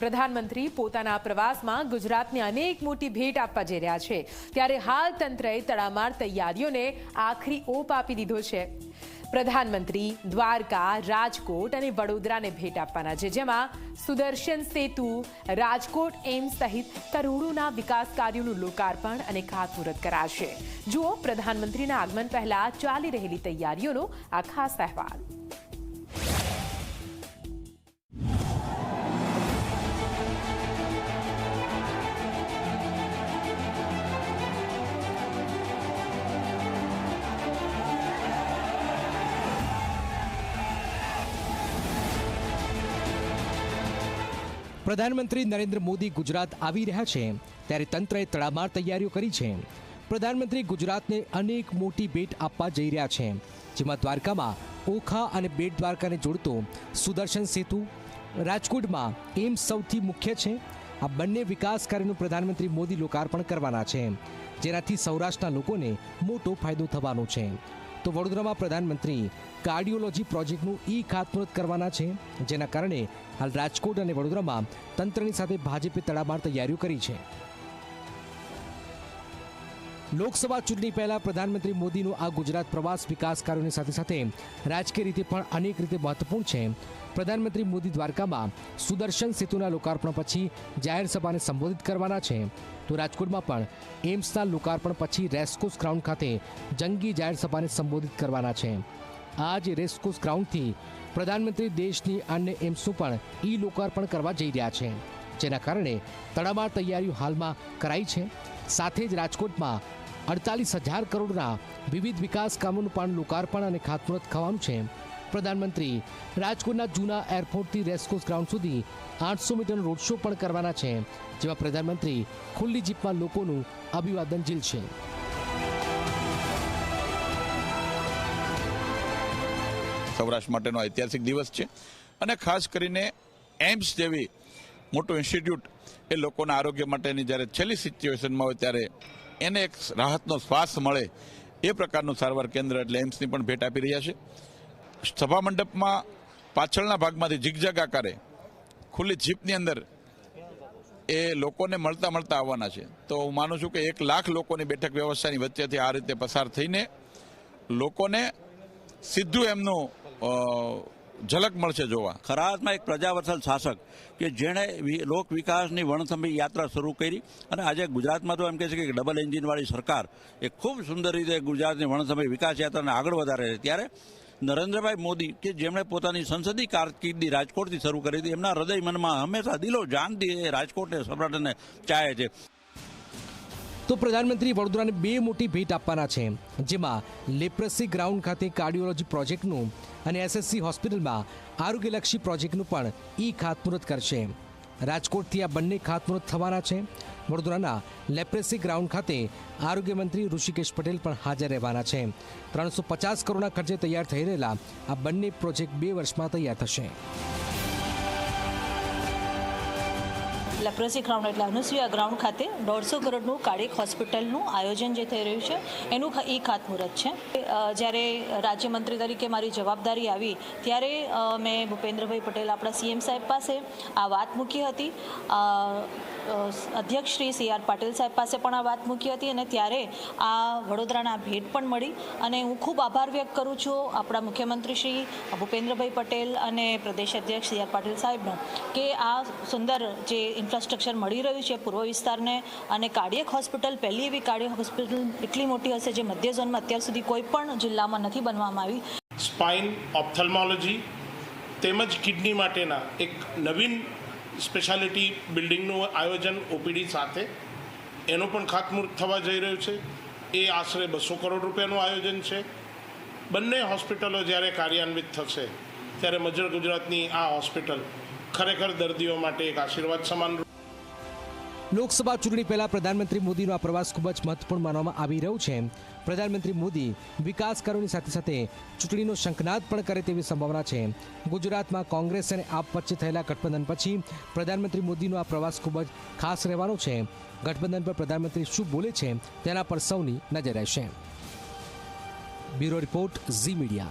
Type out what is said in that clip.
પ્રધાનમંત્રી પોતાના પ્રવાસમાં ગુજરાતને અનેક મોટી ભેટ આપવા જઈ રહ્યા છે. ત્યારે હાલ તંત્રએ તડામાર તૈયારીઓને આખરી ઓપ આપી દીધો છે. પ્રધાનમંત્રી દ્વારકા, રાજકોટ અને વડોદરાને ભેટ આપવાના છે, જેમાં સુદર્શન સેતુ, રાજકોટ એમ્સ સહિત કરોડોના વિકાસ કાર્યોનું લોકાર્પણ અને ખાતમુહૂર્ત કરાશે. જુઓ, પ્રધાનમંત્રીના આગમન પહેલા ચાલી રહેલી તૈયારીઓનો આ ખાસ અહેવાલ. પ્રધાનમંત્રી નરેન્દ્ર મોદી ગુજરાત આવી રહ્યા છે ત્યારે તંત્રએ તડામાર તૈયારીઓ કરી છે. પ્રધાનમંત્રી ગુજરાતને અનેક મોટી ભેટ આપવા જઈ રહ્યા છે, જેમાં દ્વારકામાં ઓખા અને બેટ દ્વારકાને જોડતો સુદર્શન સેતુ, રાજકોટમાં એમ્સ સૌથી મુખ્ય છે. આ બંને વિકાસ કાર્યનું પ્રધાનમંત્રી મોદી લોકાર્પણ કરવાના છે, જેનાથી સૌરાષ્ટ્રના લોકોને મોટો ફાયદો થવાનો છે. તો વડોદરામાં પ્રધાનમંત્રી કાર્ડિયોલોજી પ્રોજેક્ટનું ઈ ખાતમુહૂર્ત કરવાના છે, જેના કારણે હાલ રાજકોટ અને વડોદરામાં તંત્રની સાથે ભાજપે તડામાર તૈયારીઓ કરી છે. લોકસભા ચૂંટણી પહેલા પ્રધાનમંત્રી મોદીનો આ ગુજરાત પ્રવાસ વિકાસ કાર્યોની સાથે સાથે રાજકીય રીતે પણ અનેક રીતે મહત્વપૂર્ણ છે. પ્રધાનમંત્રી મોદી દ્વારકામાં સુદર્શન સેતુના લોકાર્પણ પછી જાહેર સભાને સંબોધિત કરવાના છે. તો રાજકોટમાં પણ એમ્સના લોકાર્પણ પછી રેસકોસ ગ્રાઉન્ડ ખાતે જંગી જાહેર સભાને સંબોધિત કરવાના છે. આ રેસકોસ ગ્રાઉન્ડથી પ્રધાનમંત્રી દેશની અન્ય એમ્સનું પણ ઈ લોકાર્પણ કરવા જઈ રહ્યા છે. જેના કારણે તડામાર તૈયારીઓ હાલમાં કરાઈ છે. સાથે જ રાજકોટમાં અડતાલીસ હજાર કરોડના વિવિધ વિકાસ કામોનું પણ લોકાર્પણ અને ખાતમુહૂર્ત થવાનું છે. પ્રધાનમંત્રી, રાજકોટના જૂના એરપોર્ટથી રેસકોસ ગ્રાઉન્ડ સુધી આઠસો મીટરનો રોડ શો પણ કરવાના છે, જેમાં પ્રધાનમંત્રી ખુલ્લી જીપમાં લોકોનું અભિવાદન ઝીલશે. સૌરાષ્ટ્ર માટેનો ઐતિહાસિક દિવસ છે અને ખાસ કરીને એમ્સ જેવી મોટું ઇન્સ્ટિટ્યૂટ એ લોકોના આરોગ્ય માટેની જ્યારે છેલ્લી સિચ્યુએશનમાં હોય ત્યારે એને એક રાહતનો શ્વાસ મળે એ પ્રકારનું સારવાર કેન્દ્ર એટલે એમ્સની પણ ભેટ આપી રહ્યા છે. સભા મંડપમાં પાછળના ભાગમાંથી ઝીગઝાગ આકારે ખુલ્લી જીપની અંદર એ લોકોને મળતા મળતા આવવાના છે. તો હું માનું છું કે એક લાખ લોકોની બેઠક વ્યવસ્થાની વચ્ચેથી આ રીતે પસાર થઈને લોકોને સીધું એમનું ઝલક મળશે જોવા. ખરા એક પ્રજાવત્સલ શાસક કે જેણે લોક વિકાસની વણથંભી યાત્રા શરૂ કરી અને આજે ગુજરાતમાં તો એમ કહે છે કે ડબલ એન્જિનવાળી સરકાર એ ખૂબ સુંદર રીતે ગુજરાતની વણથંભી વિકાસ યાત્રાને આગળ વધારે છે. ત્યારે નરેન્દ્રભાઈ મોદી કે જેમણે પોતાની સંસદીય કારકિર્દી રાજકોટથી શરૂ કરી હતી, એમના હૃદય મનમાં હંમેશા દિલો જાનથી એ રાજકોટને સમ્રાટને ચાહે છે. તો પ્રધાનમંત્રી વડોદરાને બે મોટી ભેટ આપવાના છે, જેમાં લેપ્રસી ગ્રાઉન્ડ ખાતે કાર્ડિયોલોજી પ્રોજેક્ટનું અને એસએસસી હોસ્પિટલમાં આરોગ્યલક્ષી પ્રોજેક્ટનું પણ ઈ ખાતમુહૂર્ત કરશે. રાજકોટથી આ બંને ખાતમુહૂર્ત થવાના છે. વડોદરાના લેપ્રેસી ગ્રાઉન્ડ ખાતે આરોગ્ય મંત્રી ઋષિકેશ પટેલ પણ હાજર રહેવાના છે. ત્રણસો પચાસ કરોડના ખર્ચે તૈયાર થઈ રહેલા આ બંને પ્રોજેક્ટ બે વર્ષમાં તૈયાર થશે. લેપ્રસી ગ્રાઉન્ડ એટલે અનુસૂયા ગ્રાઉન્ડ ખાતે દોઢસો કરોડનું કાર્ડિક હોસ્પિટલનું આયોજન જે થઈ રહ્યું છે, એનું એ ખાતમુહૂર્ત છે. જ્યારે રાજ્યમંત્રી તરીકે મારી જવાબદારી આવી, ત્યારે મેં ભૂપેન્દ્રભાઈ પટેલ આપણા સીએમ સાહેબ પાસે આ વાત મૂકી હતી. અધ્યક્ષ શ્રી સી આર પાટીલ સાહેબ પાસે પણ આ વાત મૂકી હતી અને ત્યારે આ વડોદરાના ભેટ પણ મળી અને હું ખૂબ આભાર વ્યક્ત કરું છું આપણા મુખ્યમંત્રી શ્રી ભૂપેન્દ્રભાઈ પટેલ અને પ્રદેશ અધ્યક્ષ સી આર પાટીલ સાહેબનો કે આ સુંદર જે ઇન્ફ્રાસ્ટ્રક્ચર મળી રહ્યું છે પૂર્વ વિસ્તારને અને કાર્ડિયક હોસ્પિટલ પહેલી એવી કાર્ડિયક હોસ્પિટલ એટલી મોટી હશે જે મધ્ય ઝોનમાં અત્યાર સુધી કોઈ પણ જિલ્લામાં નથી બનવામાં આવી. સ્પાઇન ઓપ્થલ્મોલોજી તેમજ કિડની માટેના એક નવીન સ્પેશિયાલિટી બિલ્ડિંગનું આયોજન ઓપીડી સાથે. એનું પણ ખાતમુહૂર્ત થવા જઈ રહ્યું છે. એ આશરે બસો કરોડ રૂપિયાનું આયોજન છે. બંને હોસ્પિટલો જ્યારે કાર્યાન્વિત થશે, ત્યારે મજર ગુજરાતની આ હોસ્પિટલ ખરેખર દર્દીઓ માટે એક આશીર્વાદ સમાન લોકસભા ચૂંટણી પહેલા પ્રધાનમંત્રી મોદીનો આ પ્રવાસ ખૂબ જ મહત્વપૂર્ણ માનવામાં આવી રહ્યો છે. પ્રધાનમંત્રી મોદી વિકાસ કરોની સાથે સાથે ચૂંટણીનો શંખનાદ પણ કરે તેવી સંભાવના છે. ગુજરાતમાં કોંગ્રેસ અને આપ વચ્ચે થયેલા ગઠબંધન પછી પ્રધાનમંત્રી મોદીનો આ પ્રવાસ ખૂબ જ ખાસ રહેવાનો છે. ગઠબંધન પર પ્રધાનમંત્રી શું બોલે છે તેના પર સૌની નજર રહેશે. Bureau report Zee media.